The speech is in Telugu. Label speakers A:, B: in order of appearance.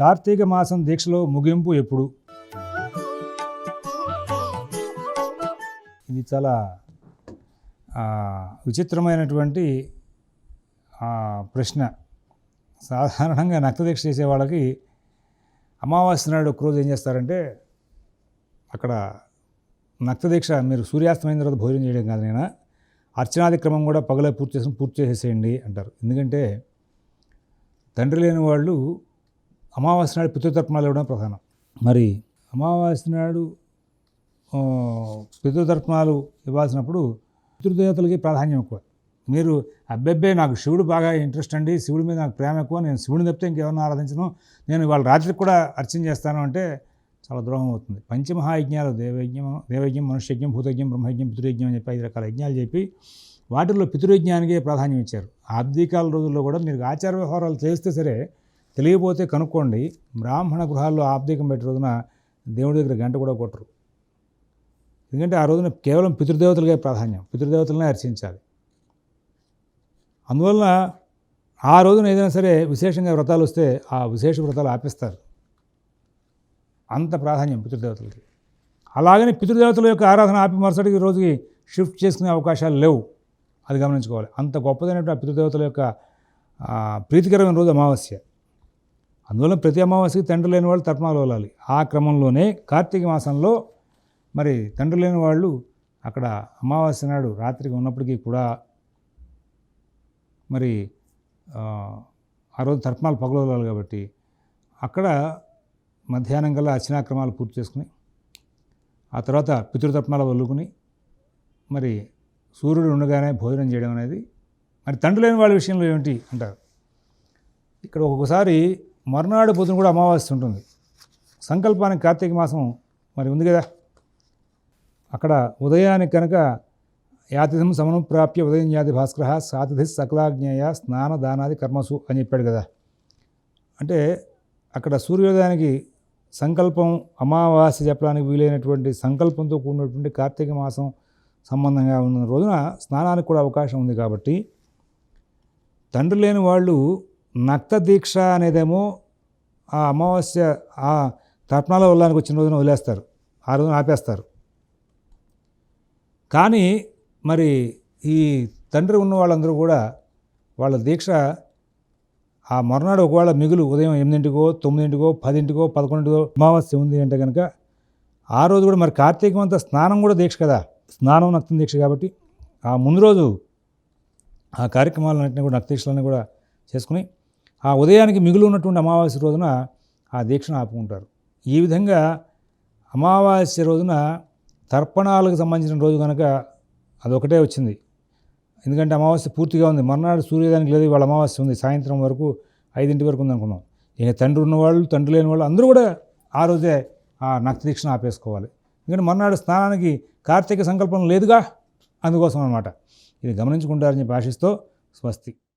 A: కార్తీక మాసం దీక్షలో ముగింపు ఎప్పుడు? ఇది చాలా విచిత్రమైనటువంటి ప్రశ్న. సాధారణంగా నక్తదీక్ష చేసే వాళ్ళకి అమావాస్య నాడు ఒకరోజు ఏం చేస్తారంటే అక్కడ నక్తదీక్ష మీరు సూర్యాస్తమైన తర్వాత భోజనం చేయడం కాదు నేను అర్చనాది క్రమం కూడా పగలే పూర్తి చేసి పూర్తి చేసేసేయండి అంటారు. ఎందుకంటే తండ్రి లేని వాళ్ళు అమావాస్య నాడు పితృతర్పణాలు ఇవ్వడం ప్రధానం. మరి అమావాస్య నాడు పితృతర్పణాలు ఇవ్వాల్సినప్పుడు పితృదేవతలకి ప్రాధాన్యం ఎక్కువ. మీరు అబ్బెబ్బే నాకు శివుడు బాగా ఇంట్రెస్ట్ అండి శివుడి మీద నాకు ప్రేమ ఎక్కువ నేను శివుడిని తప్పితే ఇంకెవరిని ఆరాధించను నేను వాళ్ళ రాత్రికి కూడా అర్చన చేస్తాను అంటే చాలా ద్రోహం అవుతుంది. పంచమహాయజ్ఞాలు దేవయజ్ఞం దేవయజ్ఞం మనుష్యజ్ఞం భూతజ్ఞం బ్రహ్మయజ్ఞం పితృయజ్ఞం అని చెప్పి ఐదు రకాల యజ్ఞాలు చెప్పి వాటిల్లో పితృయజ్ఞానికే ప్రాధాన్యం ఇచ్చారు. ఆబ్దికాల రోజుల్లో కూడా మీరు ఆచార వ్యవహారాలు చేస్తే సరే తెలియకపోతే కనుక్కోండి. బ్రాహ్మణ గృహాల్లో ఆబ్దికం పెట్టే రోజున దేవుడి దగ్గర గంట కూడా కొట్టరు. ఎందుకంటే ఆ రోజున కేవలం పితృదేవతలకే ప్రాధాన్యం. పితృదేవతలనే అర్చించాలి అందువలన ఆ రోజున ఏదైనా సరే విశేషంగా వ్రతాలు వస్తే ఆ విశేష వ్రతాలు ఆపిస్తారు. అంత ప్రాధాన్యం పితృదేవతలకి. అలాగని పితృదేవతల యొక్క ఆరాధన ఆపి మరుసటి రోజుకి షిఫ్ట్ చేసుకునే అవకాశాలు లేవు. అది గమనించుకోవాలి. అంత గొప్పదైనటువంటి ఆ పితృదేవతల యొక్క ప్రీతికరమైన రోజు అమావాస్య. అందువల్ల ప్రతి అమావాస్యకి తండ్రి లేని వాళ్ళు తర్పణాలు వలాలి ఆ క్రమంలోనే కార్తీక మాసంలో మరి తండ్రి లేని వాళ్ళు అక్కడ అమావాస్య నాడు రాత్రికి ఉన్నప్పటికీ కూడా మరి ఆ, రోజు తర్పణాలు పగలవాలి కాబట్టి అక్కడ మధ్యాహ్నం కల్లా అర్చనాక్రమాలు పూర్తి చేసుకుని ఆ తర్వాత పితృతర్పణాలు వల్లుకుని మరి సూర్యుడు ఉండగానే భోజనం చేయడం అనేది. మరి తండ్రి లేని వాళ్ళ విషయంలో ఏమిటి అంటారు? ఇక్కడ ఒక్కొక్కసారి మర్నాడు పొద్దున కూడా అమావాస్య ఉంటుంది. సంకల్పానికి కార్తీక మాసం మరి ఉంది కదా? అక్కడ ఉదయానికి కనుక యాతిథం సమనం ప్రాప్య ఉదయం జాతి భాస్కర సాతిథి సకలాజ్ఞేయ స్నాన దానాది కర్మసు అని చెప్పాడు కదా. అంటే అక్కడ సూర్యోదయానికి సంకల్పం అమావాస్య చెప్పడానికి వీలైనటువంటి సంకల్పంతో కూడినటువంటి కార్తీక మాసం సంబంధంగా ఉన్న రోజున స్నానానికి కూడా అవకాశం ఉంది కాబట్టి తండ్రి లేని వాళ్ళు నక్త దీక్ష అనేదేమో ఆ అమావాస్య ఆ తర్పణాల వల్లానికి వచ్చిన రోజున వదిలేస్తారు. ఆ రోజున ఆపేస్తారు. కానీ మరి ఈ తండ్రి ఉన్న వాళ్ళందరూ కూడా వాళ్ళ దీక్ష ఆ మరునాడు ఒకవేళ మిగులు ఉదయం ఎనిమిదింటికో తొమ్మిదింటికో పదింటికో పదకొండింటికో అమావాస్య ఉంది అంటే కనుక ఆ రోజు కూడా మరి కార్తీకం అంతా స్నానం కూడా దీక్ష కదా. స్నానం నక్తం దీక్ష కాబట్టి ఆ ముందు రోజు ఆ కార్యక్రమాలన్నింటినీ కూడా నక్తీక్షలన్నీ కూడా చేసుకుని ఆ ఉదయానికి మిగులు ఉన్నటువంటి అమావాస్య రోజున ఆ దీక్షను ఆపుకుంటారు. ఈ విధంగా అమావాస్య రోజున తర్పణాలకు సంబంధించిన రోజు కనుక అదొకటే వచ్చింది. ఎందుకంటే అమావాస్య పూర్తిగా ఉంది. మర్నాడు సూర్యోదయానికి లేదు వాళ్ళ అమావాస్య ఉంది. సాయంత్రం వరకు ఐదింటి వరకు ఉంది అనుకుందాం ఇక తండ్రి ఉన్నవాళ్ళు తండ్రి లేని వాళ్ళు అందరూ కూడా ఆ రోజే ఆ నక్త దీక్షను ఆపేసుకోవాలి. ఎందుకంటే మర్నాడు స్నానానికి కార్తీక సంకల్పం లేదుగా అందుకోసం అనమాట ఇది గమనించుకుంటారని చెప్పి ఆశిస్తూ స్వస్తి.